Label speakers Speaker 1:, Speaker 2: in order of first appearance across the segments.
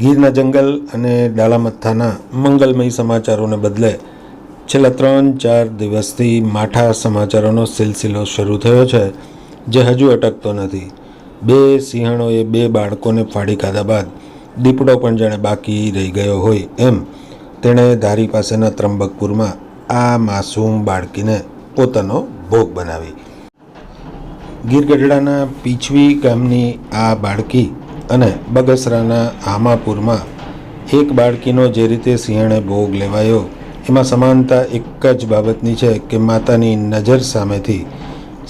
Speaker 1: ગીરના જંગલ અને ડાલામથ્થાના મંગલમય સમાચારોને બદલે છેલ્લા ત્રણ ચાર દિવસથી માઠા સમાચારોનો સિલસિલો શરૂ થયો છે, જે હજુ અટકતો નથી. બે સિંહણોએ બે બાળકોને ફાડી ખાધા બાદ દીપડો પણ જાણે બાકી રહી ગયો હોય એમ તેણે ધારી પાસેના ત્રંબકપુરમાં આ માસૂમ બાળકીને પોતાનો ભોગ બનાવી. ગીરગઢડાના પીછવી ગામની આ બાળકી અને બગસરાના હામાપુરમાં એક બાળકીનો જે રીતે સિંહણે ભોગ લેવાયો, એમાં સમાનતા એક જ બાબતની છે કે માતાની નજર સામેથી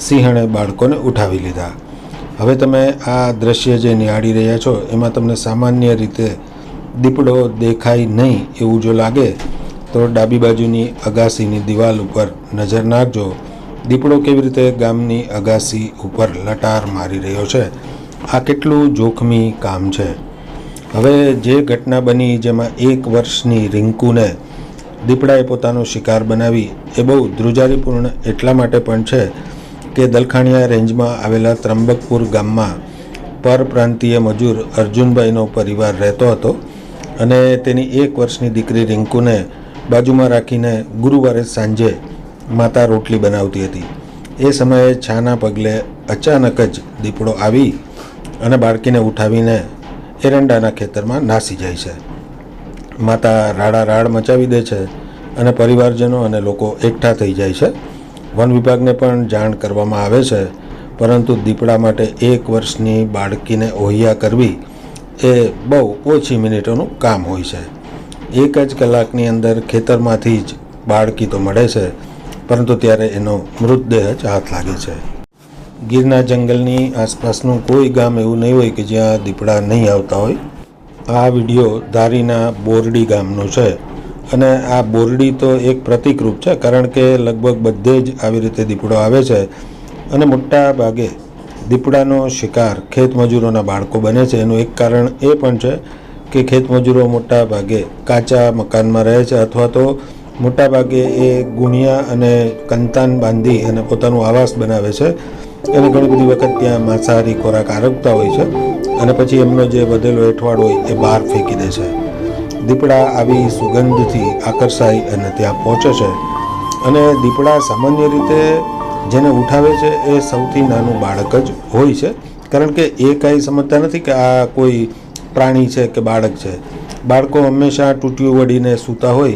Speaker 1: સિંહણે બાળકોને ઉઠાવી લીધા. હવે તમે આ દ્રશ્ય જે નિહાળી રહ્યા છો, એમાં તમને સામાન્ય રીતે દીપડો દેખાય નહીં એવું જો લાગે, તો ડાબી બાજુની અગાસીની દિવાલ ઉપર નજર નાખજો. દીપડો કેવી રીતે ગામની અગાસી ઉપર લટાર મારી રહ્યો છે? આ કેટલું જોખમી કામ છે. હવે જે ઘટના બની જેમાં એક વર્ષની રિંકુને દીપડાએ પોતાનો શિકાર બનાવી, એ બહુ ધ્રુજારીપૂર્ણ એટલા માટે પણ છે કે દલખાણિયા રેન્જમાં આવેલા ત્રંબકપુર ગામમાં પરપ્રાંતીય મજૂર અર્જુનભાઈનો પરિવાર રહેતો હતો અને તેની એક વર્ષની દીકરી રિંકુને બાજુમાં રાખીને ગુરુવારે સાંજે માતા રોટલી બનાવતી હતી. એ સમયે છાના પગલે અચાનક જ દીપડો આવી અને બાળકીને ઉઠાવીને એરંડાના ખેતરમાં નાસી જાય છે. માતા રાડા રાડ મચાવી દે છે અને પરિવારજનો અને લોકો એકઠા થઈ જાય છે. વન વિભાગને પણ જાણ કરવામાં આવે છે, પરંતુ દીપડા માટે એક વર્ષની બાળકીને ઓહિયા કરવી એ બહુ ઓછી મિનિટોનું કામ હોય છે. એક જ કલાકની અંદર ખેતરમાંથી જ બાળકી તો મળે છે, પરંતુ ત્યારે એનો મૃતદેહ જ હાથ લાગે છે. ગીરના જંગલની આસપાસનું કોઈ ગામ એવું નહીં હોય કે જ્યાં દીપડા નહીં આવતા હોય. આ વીડિયો ધારીના બોરડી ગામનો છે અને આ બોરડી તો એક પ્રતિકરૂપ છે કારણ કે લગભગ બધે જ આવી રીતે દીપડો આવે છે અને મોટા ભાગે દીપડાનો શિકાર ખેતમજૂરોના બાળકો બને છે. એનું એક કારણ એ પણ છે કે ખેતમજૂરો મોટા ભાગે કાચા મકાનમાં રહે છે અથવા તો મોટા ભાગે એ ગુણિયા અને કંતાન બાંધી અને પોતાનું આવાસ બનાવે છે. અને ઘણી બધી વખત ત્યાં માંસાહારી ખોરાક આરોગતા હોય છે અને પછી એમનો જે વધેલો એઠવાડ હોય એ બહાર ફેંકી દે છે. દીપડા આવી સુગંધથી આકર્ષાય અને ત્યાં પહોંચે છે. અને દીપડા સામાન્ય રીતે જેને ઉઠાવે છે એ સૌથી નાનું બાળક જ હોય છે. કારણ કે એ કાંઈ સમજતા નથી કે આ કોઈ પ્રાણી છે કે બાળક છે. બાળકો હંમેશા તૂટ્યું વળીને સૂતા હોય.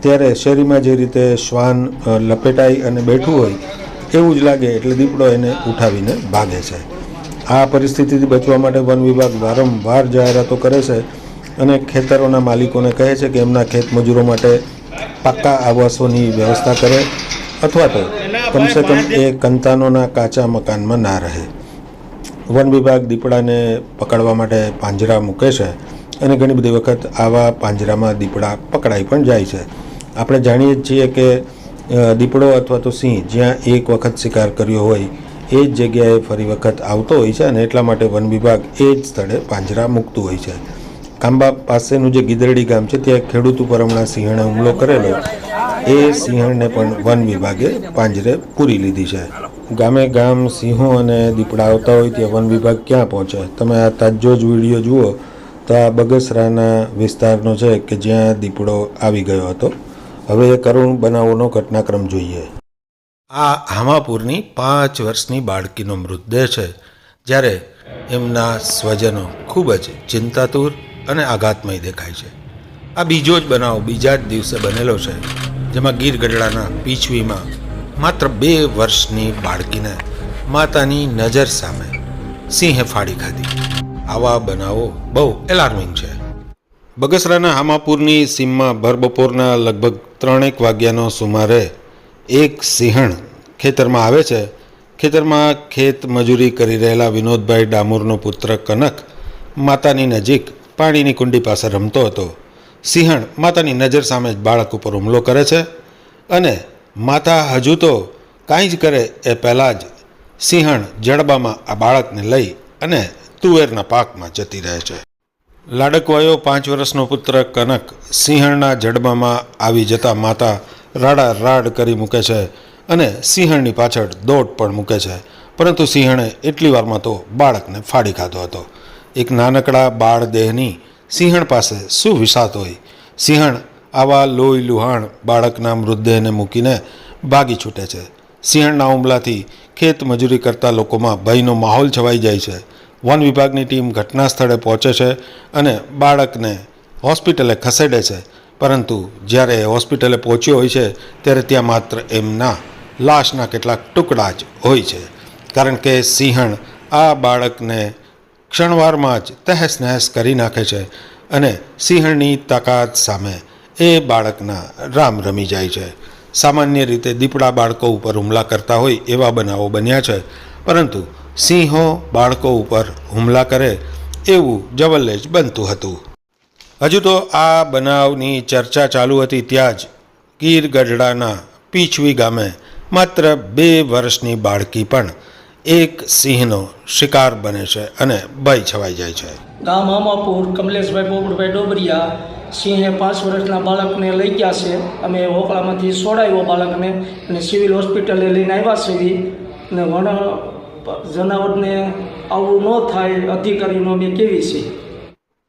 Speaker 1: ત્યારે શેરીમાં જે રીતે શ્વાન લપેટાઈ અને બેઠું હોય એવું જ લાગે એટલે દીપડો એને ઉઠાવીને ભાગે છે. આ પરિસ્થિતિથી બચવા માટે વન વિભાગ વારંવાર જાહેરાતો કરે છે અને ખેતરોના માલિકોને કહે છે કે એમના ખેત મજૂરો માટે પાક્કા આવાસોની વ્યવસ્થા કરે અથવા તો કમસે કમ એ કંતાનોના કાચા મકાનમાં ના રહે. વન વિભાગ દીપડાને પકડવા માટે પાંજરા મૂકે છે અને ઘણી બધી વખત આવા પાંજરામાં દીપડા પકડાઈ પણ જાય છે. આપણે જાણીએ છીએ કે દીપડો અથવા તો સિંહ જ્યાં એક વખત શિકાર કર્યો હોય, એ જ જગ્યાએ ફરી વખત આવતો હોય છે અને એટલા માટે વન વિભાગ એ જ સ્થળે પાંજરા મૂકતું હોય છે. ખાંબા પાસેનું જે ગીદરડી ગામ છે, ત્યાં ખેડૂત ઉપર હમણાં સિંહણે હુમલો કરેલો. એ સિંહણને પણ વન વિભાગે પાંજરે પૂરી લીધી છે. ગામે ગામ સિંહો અને દીપડા આવતા હોય ત્યાં વન વિભાગ ક્યાં પહોંચે? તમે આ તાજો જ વીડિયો જુઓ તો આ બગસરાના વિસ્તારનો છે કે જ્યાં દીપડો આવી ગયો હતો. હવે કરુણ બનાવોનો ઘટનાક્રમ જોઈએ. આ હામાપુરની પાંચ વર્ષની બાળકીનો મૃતદેહ છે, જ્યારે એમના સ્વજનો ખૂબ જ ચિંતાતુર અને આઘાતમય દેખાય છે. આ બીજો જ બનાવ બીજા જ દિવસે બનેલો છે, જેમાં ગીર ગઢડાના પીછવીમાં માત્ર બે વર્ષની બાળકીને માતાની નજર સામે સિંહે ફાડી ખાધી. આવા બનાવો બહુ એલાર્મિંગ છે. બગસરાના હામાપુરની સીમમાં ભરબપોરના લગભગ ત્રણેક વાગ્યાનો સુમારે એક સિંહણ ખેતરમાં આવે છે. ખેતરમાં ખેત મજૂરી કરી રહેલા વિનોદભાઈ ડામોરનો પુત્ર કનક માતાની નજીક પાણીની કુંડી પાસે રમતો હતો. સિંહણ માતાની નજર સામે જ બાળક ઉપર હુમલો કરે છે અને માતા હજુ તો કાંઈ જ કરે એ પહેલાં જ સિંહણ જડબામાં આ બાળકને લઈ અને તુવેરના પાકમાં જતી રહે છે. લાડકવાયો પાંચ વર્ષનો પુત્ર કનક સિંહણના જડબામાં આવી જતા માતા રાડા રાડ કરી મૂકે છે અને સિંહણની પાછળ દોટ પણ મૂકે છે. પરંતુ સિંહણે એટલી વારમાં તો બાળકને ફાડી ખાધો હતો. એક નાનકડા બાળ દેહની સિંહણ પાસે શું વિષાત હોય? સિંહણ આવા લોહી લુહાણ બાળકના મૃતદેહને મૂકીને ભાગી છૂટે છે. સિંહણના હુમલાથી ખેત મજૂરી કરતા લોકોમાં ભયનો માહોલ છવાઈ જાય છે. વન વિભાગની ટીમ ઘટના સ્થળે પહોંચે છે અને બાળકને હોસ્પિટલે ખસેડે છે. પરંતુ જ્યારે એ હોસ્પિટલે પહોંચ્યો હોય છે, ત્યારે ત્યાં માત્ર એમના લાશના કેટલાક ટુકડા જ હોય છે. કારણ કે સિંહણ આ બાળકને ક્ષણવારમાં જ તહેસ નહેસ કરી નાખે છે અને સિંહણની તાકાત સામે એ બાળકના રામ રમી જાય છે. સામાન્ય રીતે દીપડા બાળકો ઉપર હુમલા કરતા હોય એવા બનાવો બન્યા છે, પરંતુ સિંહો બાળકો ઉપર હુમલા કરે એવું જ બનતું હતું. હજુ તો આ બનાવની ચર્ચા ચાલુ હતી ત્યાં જ ગીર ગઢડાના પીછવી ગામે માત્ર બે વર્ષની બાળકી પણ એક સિંહનો શિકાર બને છે અને ભય છવાઈ જાય છે.
Speaker 2: ગામ આમાપુર કમલેશભાઈ બોબડભાઈ ડોબરિયા સિંહે પાંચ વર્ષના બાળકને લઈ ગયા છે. અમે હોકળામાંથી છોડાવ્યો બાળકને અને સિવિલ હોસ્પિટલે લઈને આવ્યા છે. અને વન જનાવરને આવું ન થાય અધિકારીનો અમે કેવી છે?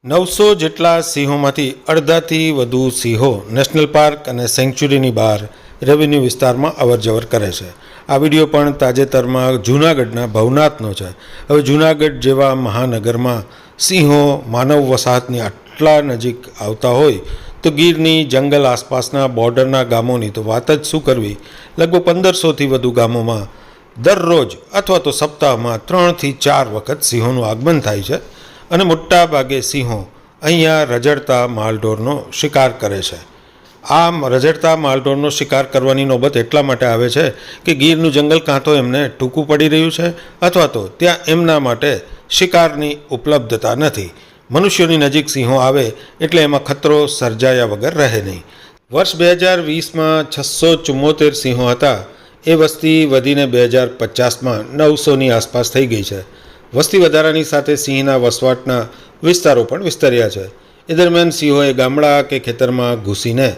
Speaker 1: નવસો જેટલા સિંહોમાંથી અડધાથી વધુ સિંહો નેશનલ પાર્ક અને સેન્ચ્યુરીની બહાર રેવન્યુ વિસ્તારમાં અવરજવર કરે છે. આ વીડિયો પણ તાજેતરમાં જૂનાગઢના ભવનાથનો છે. હવે જૂનાગઢ જેવા મહાનગરમાં સિંહો માનવ વસાહતની આટલા નજીક આવતા હોય તો ગીરની જંગલ આસપાસના બોર્ડરના ગામોની તો વાત જ શું કરવી? લગભગ પંદરસોથી વધુ ગામોમાં દરરોજ અથવા તો સપ્તાહમાં ત્રણથી ચાર વખત સિંહોનું આગમન થાય છે અને મોટા ભાગે સિંહો અહીંયા રજડતા માલઢોરનો શિકાર કરે છે. આ રજડતા માલઢોરનો શિકાર કરવાની નોબત એટલા માટે આવે છે કે ગીરનું જંગલ કાં તો એમને ટૂંકું પડી રહ્યું છે અથવા તો ત્યાં એમના માટે શિકારની ઉપલબ્ધતા નથી. મનુષ્યોની નજીક સિંહો આવે એટલે એમાં ખતરો સર્જાયા વગર રહે નહીં. વર્ષ બે હજાર વીસમાં છસો ચુમ્મોતેર સિંહો હતા એ વસ્તી વધીને બે હજાર પચાસમાં નવસોની આસપાસ થઈ ગઈ છે. વસ્તી વધારાની સાથે સિંહના વસવાટના વિસ્તારો પણ વિસ્તર્યા છે. એ દરમિયાન સિંહોએ ગામડા કે ખેતરમાં ઘૂસીને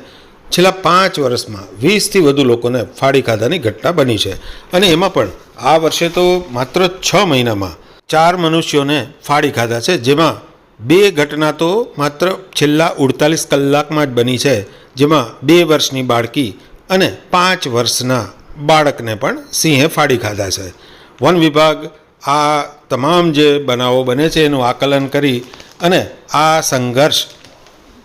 Speaker 1: છેલ્લા પાંચ વર્ષમાં વીસથી વધુ લોકોને ફાડી ખાધાની ઘટના બની છે. અને એમાં પણ આ વર્ષે તો માત્ર છ મહિનામાં ચાર મનુષ્યોને ફાડી ખાધા છે, જેમાં બે ઘટના તો માત્ર છેલ્લા ઉડતાલીસ કલાકમાં જ બની છે, જેમાં બે વર્ષની બાળકી અને પાંચ વર્ષના બાળકને પણ સિંહે ફાડી ખાધા છે. વન વિભાગ આ તમામ જે બનાવો બને છે એનું આકલન કરી અને આ સંઘર્ષ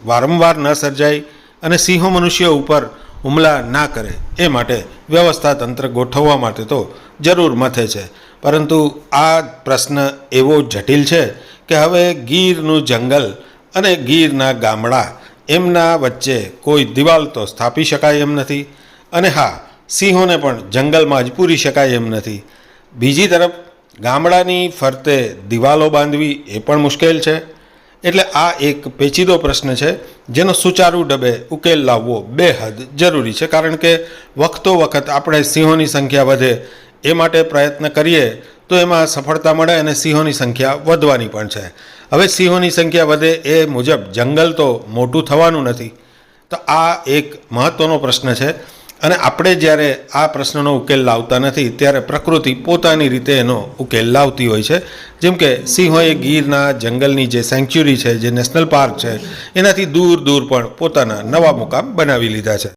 Speaker 1: વારંવાર ન સર્જાય અને સિંહો મનુષ્ય ઉપર હુમલા ના કરે એ માટે વ્યવસ્થા તંત્ર ગોઠવવા માટે તો જરૂર મથે છે. પરંતુ આ પ્રશ્ન એવો જટિલ છે કે હવે ગીરનું જંગલ અને ગીરના ગામડા એમના વચ્ચે કોઈ દિવાલ તો સ્થાપી શકાય એમ નથી. અને હા સિંહોને પણ જંગલમાં જ પૂરી શકાય એમ નથી. બીજી તરફ, ગામડાની ફરતે દિવાલો બાંધવી એ પણ મુશ્કેલ છે. એટલે આ એક પેચીદો પ્રશ્ન છે, જેનો સુચારુ ડબે ઉકેલ લાવવો બેહદ જરૂરી છે, કારણ કે વખતો વખત આપણે સિંહોની સંખ્યા વધે એ માટે પ્રયત્ન કરીએ તો એમાં સફળતા મળે અને સિંહોની સંખ્યા વધવાની પણ છે. હવે સિંહોની સંખ્યા વધે એ મુજબ જંગલ તો મોટું થવાનું નથી. તો આ એક મહત્ત્વનો પ્રશ્ન છે. અને આપણે જ્યારે આ પ્રશ્નનો ઉકેલ લાવતા નથી, ત્યારે પ્રકૃતિ પોતાની રીતે એનો ઉકેલ લાવતી હોય છે. જેમ કે સિંહોએ ગીરના જંગલની જે સેન્ચ્યુરી છે, જે નેશનલ પાર્ક છે, એનાથી દૂર દૂર પણ પોતાના નવા મુકામ બનાવી લીધા છે.